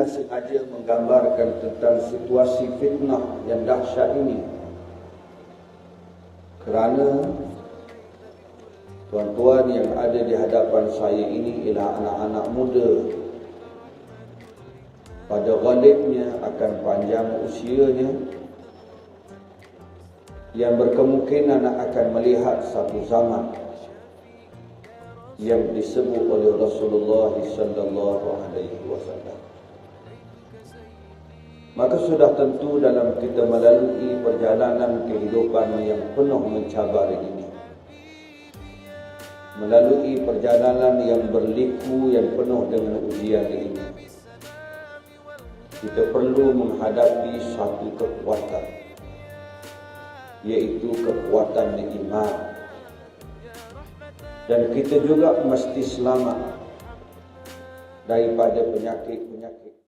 dengan sengaja menggambarkan tentang situasi fitnah yang dahsyat ini. Kerana tuan-tuan yang ada di hadapan saya ini ialah anak-anak muda. Pada ghalibnya akan panjang usianya. Yang berkemungkinan akan melihat satu zaman yang disebut oleh Rasulullah sallallahu alaihi wasallam. Maka sudah tentu dalam kita melalui perjalanan kehidupan yang penuh mencabar ini. Melalui perjalanan yang berliku yang penuh dengan ujian ini. Kita perlu menghadapi satu kekuatan yaitu kekuatan iman dan kita juga mesti selamat daripada penyakit-penyakit